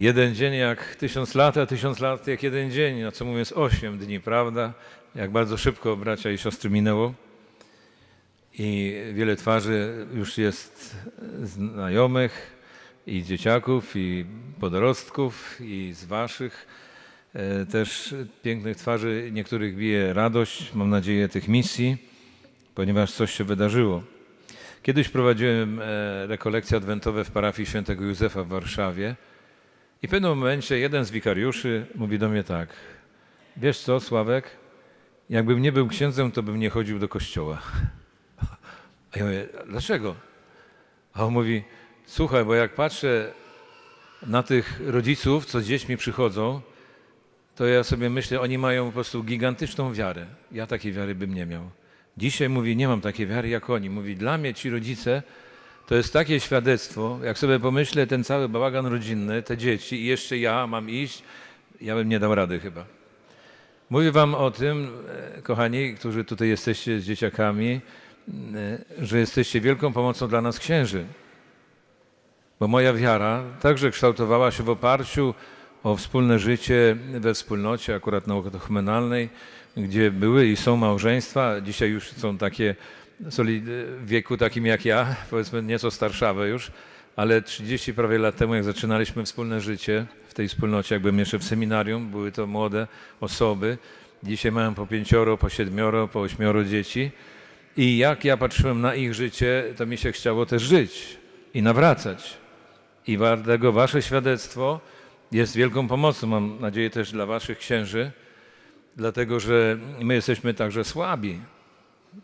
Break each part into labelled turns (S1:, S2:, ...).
S1: Jeden dzień jak tysiąc lat, a tysiąc lat jak jeden dzień, a co mówiąc osiem dni, prawda? Jak bardzo szybko bracia i siostry minęło. I wiele twarzy już jest znajomych i dzieciaków, i podrostków, i z waszych. E, Też pięknych twarzy niektórych bije radość, mam nadzieję, tych misji, ponieważ coś się wydarzyło. Kiedyś prowadziłem e, rekolekcje adwentowe w parafii świętego Józefa w Warszawie i w pewnym momencie jeden z wikariuszy mówi do mnie tak, wiesz co Sławek, jakbym nie był księdzem, to bym nie chodził do kościoła. A ja mówię, dlaczego? A on mówi, słuchaj, bo jak patrzę na tych rodziców, co z dziećmi przychodzą, to ja sobie myślę, oni mają po prostu gigantyczną wiarę. Ja takiej wiary bym nie miał. Dzisiaj mówi, nie mam takiej wiary jak oni. Mówi, dla mnie ci rodzice to jest takie świadectwo, jak sobie pomyślę, ten cały bałagan rodzinny, te dzieci i jeszcze ja mam iść, ja bym nie dał rady chyba. Mówię wam o tym, e, kochani, którzy tutaj jesteście z dzieciakami, e, że jesteście wielką pomocą dla nas księży. Bo moja wiara także kształtowała się w oparciu o wspólne życie we wspólnocie, akurat naukotochmenalnej, gdzie były i są małżeństwa. Dzisiaj już są takie w wieku takim jak ja, powiedzmy nieco starszawe już, ale 30 prawie lat temu, jak zaczynaliśmy wspólne życie w tej wspólnocie, jak byłem jeszcze w seminarium, były to młode osoby. Dzisiaj mają po pięcioro, po siedmioro, po ośmioro dzieci. I jak ja patrzyłem na ich życie, to mi się chciało też żyć i nawracać. I dlatego wasze świadectwo jest wielką pomocą, mam nadzieję też dla waszych księży, dlatego że my jesteśmy także słabi,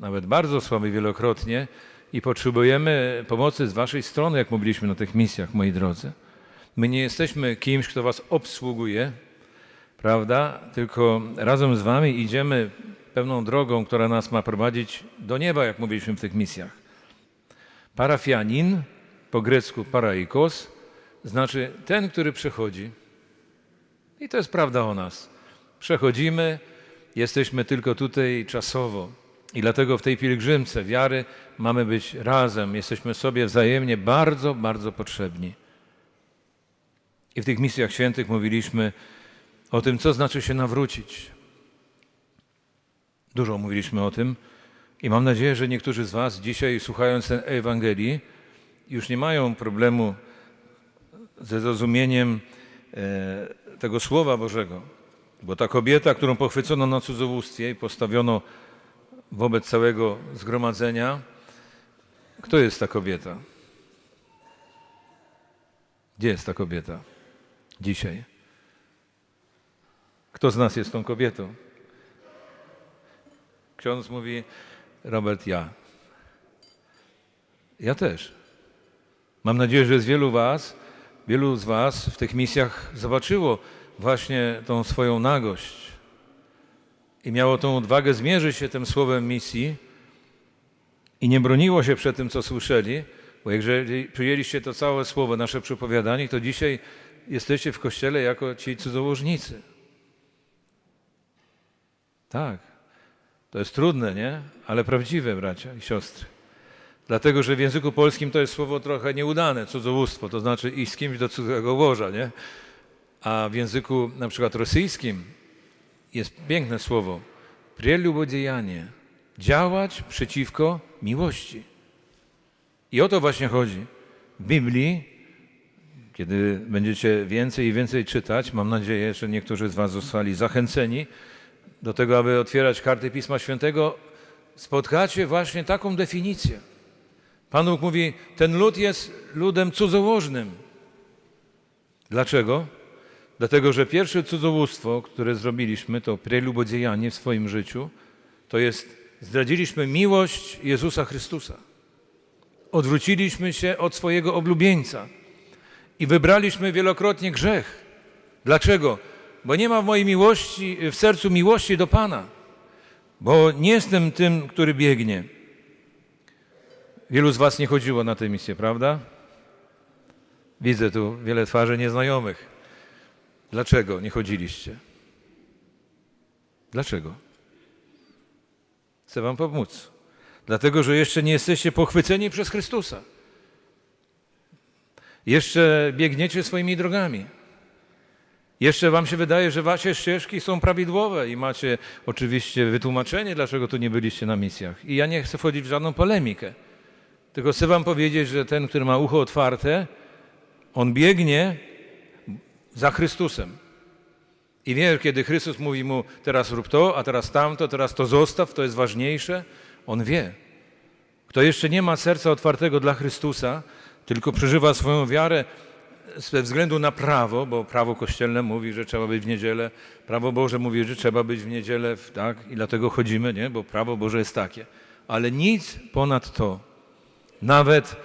S1: nawet bardzo słabi wielokrotnie i potrzebujemy pomocy z waszej strony, jak mówiliśmy na tych misjach, moi drodzy. My nie jesteśmy kimś, kto was obsługuje, prawda? Tylko razem z wami idziemy pewną drogą, która nas ma prowadzić do nieba, jak mówiliśmy w tych misjach. Parafianin, po grecku paraikos, znaczy ten, który przechodzi. I to jest prawda o nas. Przechodzimy, jesteśmy tylko tutaj czasowo. I dlatego w tej pielgrzymce wiary mamy być razem, jesteśmy sobie wzajemnie bardzo, bardzo potrzebni. I w tych misjach świętych mówiliśmy o tym, co znaczy się nawrócić. Dużo mówiliśmy o tym i mam nadzieję, że niektórzy z Was dzisiaj, słuchając Ewangelii, już nie mają problemu ze zrozumieniem e, tego Słowa Bożego. Bo ta kobieta, którą pochwycono na cudzołóstwie i postawiono wobec całego zgromadzenia, kto jest ta kobieta? Gdzie jest ta kobieta dzisiaj? Kto z nas jest tą kobietą? Ksiądz mówi, Robert, ja. Ja też. Mam nadzieję, że z wielu was, wielu z was w tych misjach zobaczyło właśnie tą swoją nagość i miało tą odwagę zmierzyć się tym słowem misji i nie broniło się przed tym, co słyszeli, bo jeżeli przyjęliście to całe słowo, nasze przepowiadanie, to dzisiaj jesteście w kościele jako ci cudzołożnicy. Tak. To jest trudne, nie? Ale prawdziwe, bracia i siostry. Dlatego, że w języku polskim to jest słowo trochę nieudane, cudzołóstwo, to znaczy iść z kimś do cudzego łoża, nie? A w języku na przykład rosyjskim jest piękne słowo prelubodejanie, działać przeciwko miłości. I o to właśnie chodzi. W Biblii, kiedy będziecie więcej i więcej czytać, mam nadzieję, że niektórzy z Was zostali zachęceni do tego, aby otwierać karty Pisma Świętego, spotkacie właśnie taką definicję. Pan Bóg mówi, ten lud jest ludem cudzołożnym. Dlaczego? Dlatego, że pierwsze cudzołóstwo, które zrobiliśmy, to prelubodziejanie w swoim życiu, to jest zdradziliśmy miłość Jezusa Chrystusa. Odwróciliśmy się od swojego oblubieńca i wybraliśmy wielokrotnie grzech. Dlaczego? Bo nie ma w mojej miłości, w sercu miłości do Pana. Bo nie jestem tym, który biegnie. Wielu z Was nie chodziło na tę misję, prawda? Widzę tu wiele twarzy nieznajomych. Dlaczego nie chodziliście? Dlaczego? Chcę Wam pomóc. Dlatego, że jeszcze nie jesteście pochwyceni przez Chrystusa. Jeszcze biegniecie swoimi drogami. Jeszcze wam się wydaje, że wasze ścieżki są prawidłowe i macie oczywiście wytłumaczenie, dlaczego tu nie byliście na misjach. I ja nie chcę wchodzić w żadną polemikę. Tylko chcę wam powiedzieć, że ten, który ma ucho otwarte, on biegnie za Chrystusem. I wie, kiedy Chrystus mówi mu, teraz rób to, a teraz tamto, teraz to zostaw, to jest ważniejsze, on wie. Kto jeszcze nie ma serca otwartego dla Chrystusa, tylko przeżywa swoją wiarę ze względu na prawo, bo prawo kościelne mówi, że trzeba być w niedzielę, prawo Boże mówi, że trzeba być w niedzielę, tak, i dlatego chodzimy, nie, bo prawo Boże jest takie. Ale nic ponad to. Nawet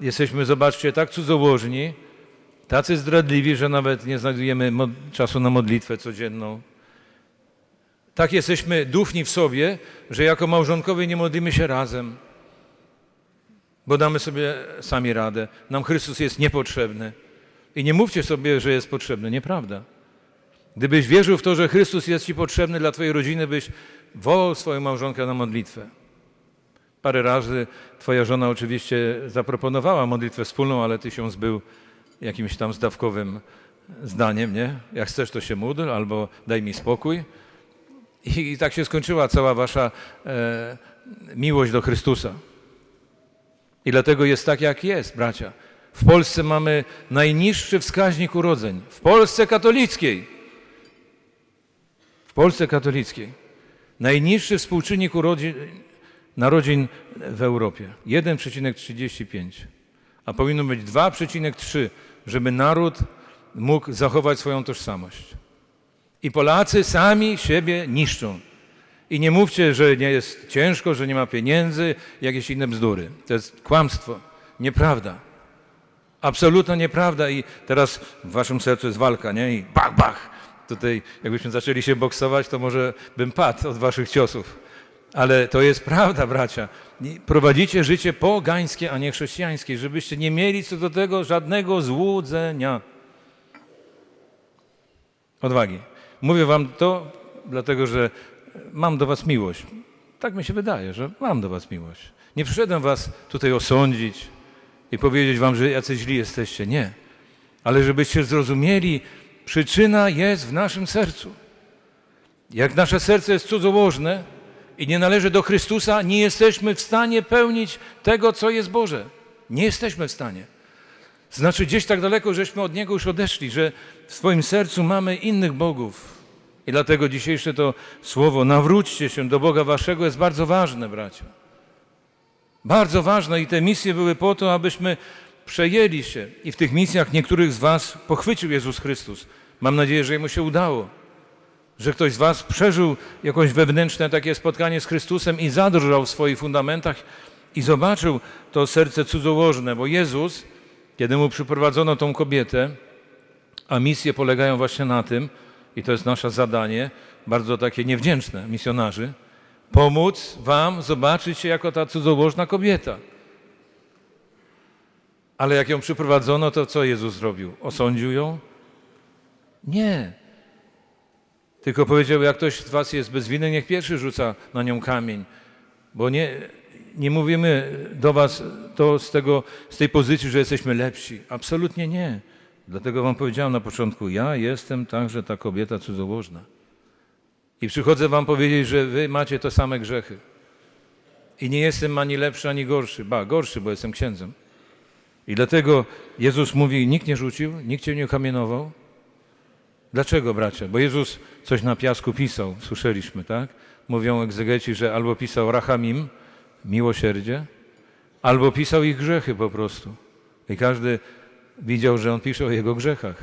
S1: jesteśmy, zobaczcie, tak cudzołożni, tacy zdradliwi, że nawet nie znajdujemy czasu na modlitwę codzienną. Tak jesteśmy dufni w sobie, że jako małżonkowie nie modlimy się razem, bo damy sobie sami radę. Nam Chrystus jest niepotrzebny. I nie mówcie sobie, że jest potrzebny. Nieprawda. Gdybyś wierzył w to, że Chrystus jest Ci potrzebny dla Twojej rodziny, byś wołał swoją małżonkę na modlitwę. Parę razy Twoja żona oczywiście zaproponowała modlitwę wspólną, ale Ty się zbył jakimś tam zdawkowym zdaniem, nie? Jak chcesz, to się módl, albo daj mi spokój. I, i tak się skończyła cała Wasza e, miłość do Chrystusa. I dlatego jest tak, jak jest, bracia. W Polsce mamy najniższy wskaźnik urodzeń. W Polsce katolickiej. W Polsce katolickiej. Najniższy współczynnik urodzin, narodzin w Europie. 1,35. A powinno być 2,3, żeby naród mógł zachować swoją tożsamość. I Polacy sami siebie niszczą. I nie mówcie, że nie jest ciężko, że nie ma pieniędzy, jakieś inne bzdury. To jest kłamstwo. Nieprawda. Absolutna nieprawda i teraz w waszym sercu jest walka, nie? I bach, bach. Tutaj jakbyśmy zaczęli się boksować, to może bym padł od waszych ciosów. Ale to jest prawda, bracia. Prowadzicie życie pogańskie, a nie chrześcijańskie, żebyście nie mieli co do tego żadnego złudzenia. Odwagi. Mówię wam to, dlatego że mam do was miłość. Tak mi się wydaje, że mam do was miłość. Nie przyszedłem was tutaj osądzić i powiedzieć wam, że jacy źli jesteście. Nie. Ale żebyście zrozumieli, przyczyna jest w naszym sercu. Jak nasze serce jest cudzołożne i nie należy do Chrystusa, nie jesteśmy w stanie pełnić tego, co jest Boże. Nie jesteśmy w stanie. Znaczy gdzieś tak daleko, żeśmy od Niego już odeszli, że w swoim sercu mamy innych bogów. I dlatego dzisiejsze to słowo nawróćcie się do Boga waszego jest bardzo ważne, bracia. Bardzo ważne i te misje były po to, abyśmy przejęli się i w tych misjach niektórych z was pochwycił Jezus Chrystus. Mam nadzieję, że mu się udało. Że ktoś z was przeżył jakieś wewnętrzne takie spotkanie z Chrystusem i zadrżał w swoich fundamentach i zobaczył to serce cudzołożne, bo Jezus, kiedy mu przyprowadzono tą kobietę, a misje polegają właśnie na tym, i to jest nasze zadanie, bardzo takie niewdzięczne misjonarzy, pomóc wam zobaczyć się jako ta cudzołożna kobieta. Ale jak ją przyprowadzono, to co Jezus zrobił? Osądził ją? Nie. Tylko powiedział, jak ktoś z was jest bez winy, niech pierwszy rzuca na nią kamień. Bo nie, nie mówimy do was to z, tego, z tej pozycji, że jesteśmy lepsi. Absolutnie nie. Dlatego wam powiedziałem na początku, ja jestem także ta kobieta cudzołożna. I przychodzę wam powiedzieć, że wy macie te same grzechy. I nie jestem ani lepszy, ani gorszy. Ba, gorszy, bo jestem księdzem. I dlatego Jezus mówi, nikt nie rzucił, nikt cię nie kamienował. Dlaczego, bracia? Bo Jezus coś na piasku pisał, słyszeliśmy, tak? Mówią egzegeci, że albo pisał rachamim, miłosierdzie, albo pisał ich grzechy po prostu. I każdy widział, że on pisze o jego grzechach.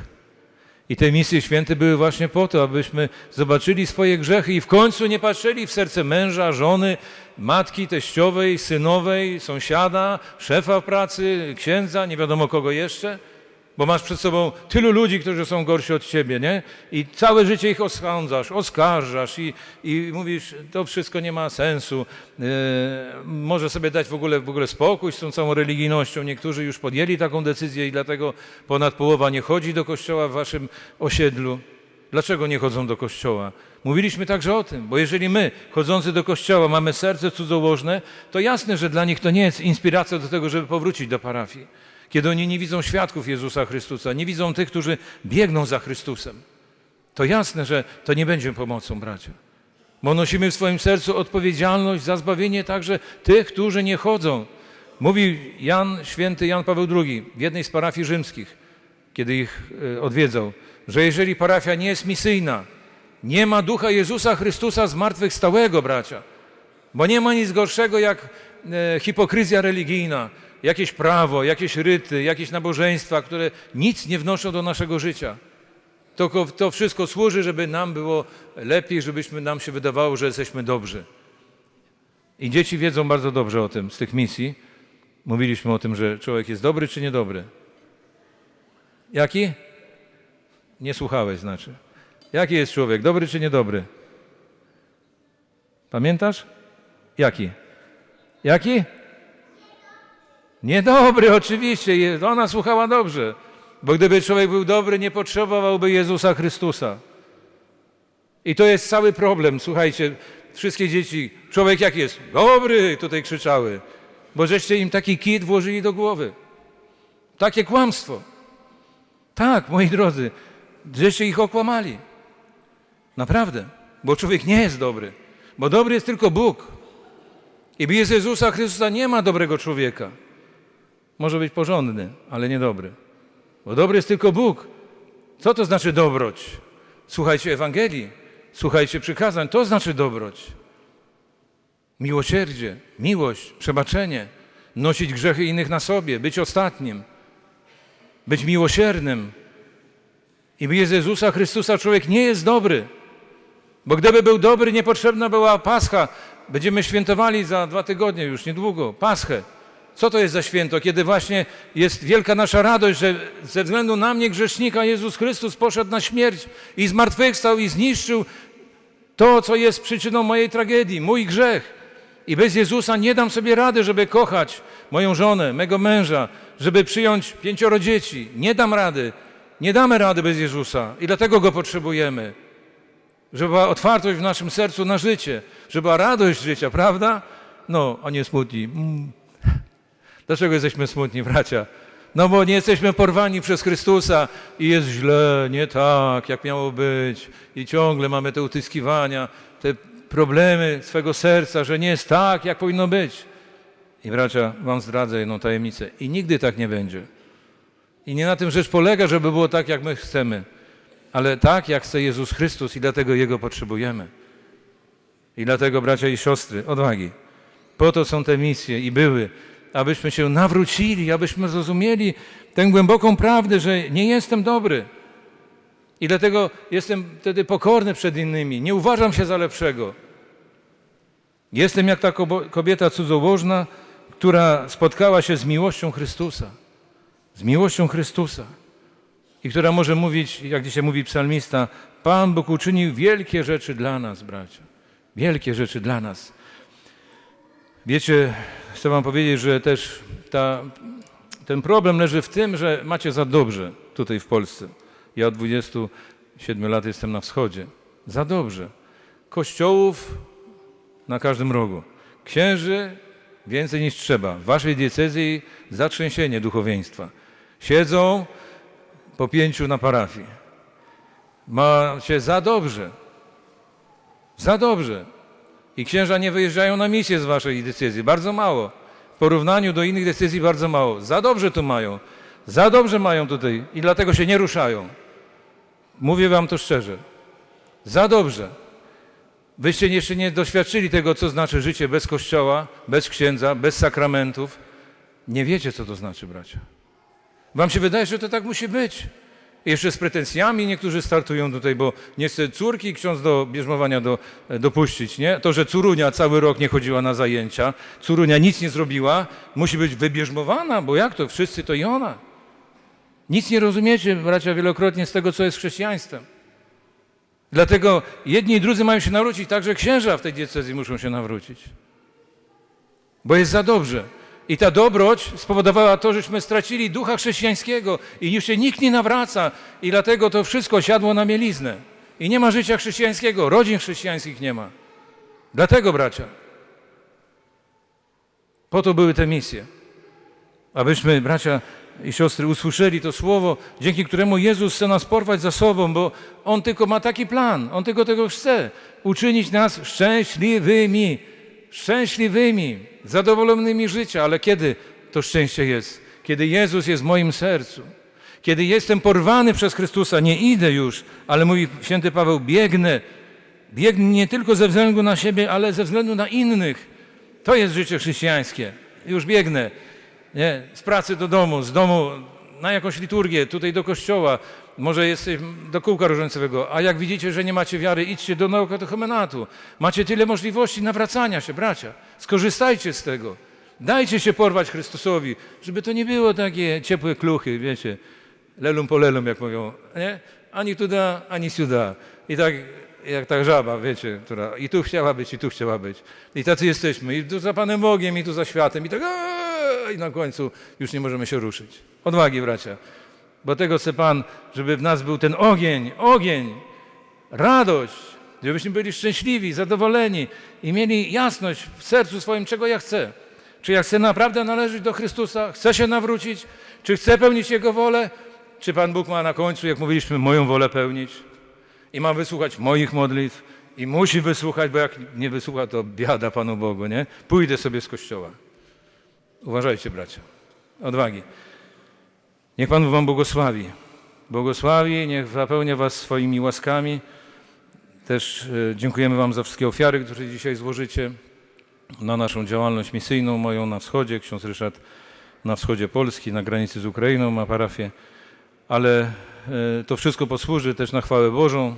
S1: I te misje święte były właśnie po to, abyśmy zobaczyli swoje grzechy i w końcu nie patrzyli w serce męża, żony, matki, teściowej, synowej, sąsiada, szefa pracy, księdza, nie wiadomo kogo jeszcze, bo masz przed sobą tylu ludzi, którzy są gorsi od ciebie, nie? I całe życie ich osądzasz, oskarżasz i, i mówisz, to wszystko nie ma sensu. Yy, może sobie dać w ogóle, w ogóle spokój z tą całą religijnością. Niektórzy już podjęli taką decyzję i dlatego ponad połowa nie chodzi do kościoła w waszym osiedlu. Dlaczego nie chodzą do kościoła? Mówiliśmy także o tym, bo jeżeli my, chodzący do kościoła, mamy serce cudzołożne, to jasne, że dla nich to nie jest inspiracja do tego, żeby powrócić do parafii. Kiedy oni nie widzą świadków Jezusa Chrystusa, nie widzą tych, którzy biegną za Chrystusem. To jasne, że to nie będzie pomocą, bracia. Bo nosimy w swoim sercu odpowiedzialność za zbawienie także tych, którzy nie chodzą. Mówi Jan, święty Jan Paweł II w jednej z parafii rzymskich, kiedy ich e, odwiedzał, że jeżeli parafia nie jest misyjna, nie ma ducha Jezusa Chrystusa zmartwychwstałego, bracia, bo nie ma nic gorszego jak e, hipokryzja religijna, jakieś prawo, jakieś ryty, jakieś nabożeństwa, które nic nie wnoszą do naszego życia. To, to wszystko służy, żeby nam było lepiej, żebyśmy nam się wydawało, że jesteśmy dobrzy. I dzieci wiedzą bardzo dobrze o tym z tych misji. Mówiliśmy o tym, że człowiek jest dobry czy niedobry. Jaki? Nie słuchałeś, znaczy. Jaki jest człowiek? Dobry czy niedobry? Pamiętasz? Jaki? Jaki? Niedobry, oczywiście. Ona słuchała dobrze. Bo gdyby człowiek był dobry, nie potrzebowałby Jezusa Chrystusa. I to jest cały problem. Słuchajcie, wszystkie dzieci, człowiek jak jest? Dobry, tutaj krzyczały. Bo żeście im taki kit włożyli do głowy. Takie kłamstwo. Tak, moi drodzy, żeście ich okłamali. Naprawdę. Bo człowiek nie jest dobry. Bo dobry jest tylko Bóg. I bez Jezusa Chrystusa nie ma dobrego człowieka. Może być porządny, ale niedobry. Bo dobry jest tylko Bóg. Co to znaczy dobroć? Słuchajcie Ewangelii, słuchajcie przykazań, to znaczy dobroć. Miłosierdzie, miłość, przebaczenie, nosić grzechy innych na sobie, być ostatnim, być miłosiernym. I bez Jezusa Chrystusa człowiek nie jest dobry. Bo gdyby był dobry, niepotrzebna była Pascha. Będziemy świętowali za dwa tygodnie, już niedługo, Paschę. Co to jest za święto? Kiedy właśnie jest wielka nasza radość, że ze względu na mnie, grzesznika, Jezus Chrystus poszedł na śmierć i zmartwychwstał i zniszczył to, co jest przyczyną mojej tragedii, mój grzech. I bez Jezusa nie dam sobie rady, żeby kochać moją żonę, mego męża, żeby przyjąć pięcioro dzieci. Nie dam rady. Nie damy rady bez Jezusa i dlatego Go potrzebujemy. Żeby była otwartość w naszym sercu na życie, żeby była radość życia, prawda? No, a nie smutni. Mm. Dlaczego jesteśmy smutni, bracia? No bo nie jesteśmy porwani przez Chrystusa i jest źle, nie tak, jak miało być. I ciągle mamy te utyskiwania, te problemy swego serca, że nie jest tak, jak powinno być. I bracia, wam zdradzę jedną tajemnicę. I nigdy tak nie będzie. I nie na tym rzecz polega, żeby było tak, jak my chcemy, ale tak, jak chce Jezus Chrystus i dlatego Jego potrzebujemy. I dlatego, bracia i siostry, odwagi. Po to są te misje i były, abyśmy się nawrócili, abyśmy zrozumieli tę głęboką prawdę, że nie jestem dobry. I dlatego jestem wtedy pokorny przed innymi. Nie uważam się za lepszego. Jestem jak ta kobieta cudzołożna, która spotkała się z miłością Chrystusa. Z miłością Chrystusa. I która może mówić, jak dzisiaj mówi psalmista, Pan Bóg uczynił wielkie rzeczy dla nas, bracia. Wielkie rzeczy dla nas. Wiecie, chcę wam powiedzieć, że też ta, ten problem leży w tym, że macie za dobrze tutaj w Polsce. Ja od 27 lat jestem na wschodzie. Za dobrze. Kościołów na każdym rogu. Księży więcej niż trzeba. W waszej diecezji zatrzęsienie duchowieństwa. Siedzą po pięciu na parafii. Macie za dobrze. Za dobrze. I księża nie wyjeżdżają na misję z waszej decyzji. Bardzo mało. W porównaniu do innych decyzji bardzo mało. Za dobrze tu mają. Za dobrze mają tutaj i dlatego się nie ruszają. Mówię wam to szczerze. Za dobrze. Wyście jeszcze nie doświadczyli tego, co znaczy życie bez kościoła, bez księdza, bez sakramentów. Nie wiecie, co to znaczy, bracia. Wam się wydaje, że to tak musi być. Jeszcze z pretensjami niektórzy startują tutaj, bo nie chce córki ksiądz do bierzmowania do, dopuścić, nie? To, że córunia cały rok nie chodziła na zajęcia, córunia nic nie zrobiła, musi być wybierzmowana, bo jak to? Wszyscy to i ona. Nic nie rozumiecie, bracia, wielokrotnie z tego, co jest chrześcijaństwem. Dlatego jedni i drudzy mają się nawrócić, także księża w tej diecezji muszą się nawrócić. Bo jest za dobrze. I ta dobroć spowodowała to, żeśmy stracili ducha chrześcijańskiego i już się nikt nie nawraca i dlatego to wszystko siadło na mieliznę. I nie ma życia chrześcijańskiego, rodzin chrześcijańskich nie ma. Dlatego, bracia, po to były te misje. Abyśmy, bracia, i siostry usłyszeli to słowo, dzięki któremu Jezus chce nas porwać za sobą, bo On tylko ma taki plan, On tylko tego chce, uczynić nas szczęśliwymi, szczęśliwymi, zadowolonymi życia, ale kiedy to szczęście jest? Kiedy Jezus jest w moim sercu, kiedy jestem porwany przez Chrystusa, nie idę już, ale mówi święty Paweł, biegnę, biegnę nie tylko ze względu na siebie, ale ze względu na innych. To jest życie chrześcijańskie. Już biegnę nie? z pracy do domu, z domu na jakąś liturgię, tutaj do kościoła, może jesteś do kółka różańcowego, a jak widzicie, że nie macie wiary, idźcie do naukotochomenatu. Macie tyle możliwości nawracania się, bracia. Skorzystajcie z tego. Dajcie się porwać Chrystusowi, żeby to nie było takie ciepłe kluchy, wiecie, lelum po lelum, jak mówią, nie? Ani tuda, ani siuda. I tak jak ta żaba, wiecie, która i tu chciała być, i tu chciała być. I tacy jesteśmy, i tu za Panem Bogiem, i tu za światem, i tak aaa, i na końcu już nie możemy się ruszyć. Odwagi, bracia. Bo tego chce Pan, żeby w nas był ten ogień, ogień, radość, żebyśmy byli szczęśliwi, zadowoleni i mieli jasność w sercu swoim, czego ja chcę. Czy ja chcę naprawdę należeć do Chrystusa, chcę się nawrócić, czy chcę pełnić Jego wolę, czy Pan Bóg ma na końcu, jak mówiliśmy, moją wolę pełnić i ma wysłuchać moich modlitw i musi wysłuchać, bo jak nie wysłucha, to biada Panu Bogu, nie? Pójdę sobie z kościoła. Uważajcie, bracia. Odwagi. Niech Pan Wam błogosławi. Błogosławi, niech zapełnia Was swoimi łaskami. Też e, dziękujemy Wam za wszystkie ofiary, które dzisiaj złożycie na naszą działalność misyjną, moją na wschodzie. Ksiądz Ryszard na wschodzie Polski, na granicy z Ukrainą ma parafię. Ale e, to wszystko posłuży też na chwałę Bożą.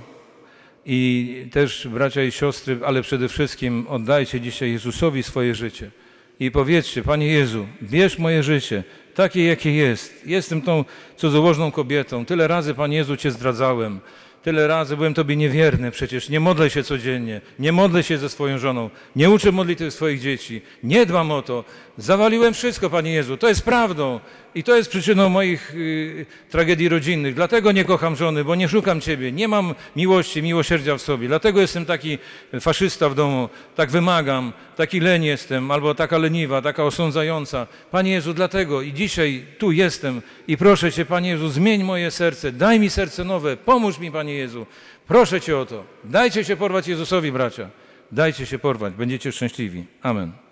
S1: I też bracia i siostry, ale przede wszystkim oddajcie dzisiaj Jezusowi swoje życie. I powiedzcie, Panie Jezu, bierz moje życie, takie jakie jest. Jestem tą cudzołożną kobietą. Tyle razy, Panie Jezu, Cię zdradzałem. Tyle razy byłem Tobie niewierny przecież. Nie modlę się codziennie. Nie modlę się ze swoją żoną. Nie uczę modlitwy swoich dzieci. Nie dbam o to. Zawaliłem wszystko, Panie Jezu. To jest prawdą. I to jest przyczyną moich y, tragedii rodzinnych. Dlatego nie kocham żony, bo nie szukam Ciebie. Nie mam miłości, miłosierdzia w sobie. Dlatego jestem taki faszysta w domu. Tak wymagam. Taki leń jestem. Albo taka leniwa, taka osądzająca. Panie Jezu, dlatego i dzisiaj tu jestem. I proszę Cię, Panie Jezu, zmień moje serce. Daj mi serce nowe. Pomóż mi, Panie Jezu. Proszę Cię o to. Dajcie się porwać Jezusowi, bracia. Dajcie się porwać. Będziecie szczęśliwi. Amen.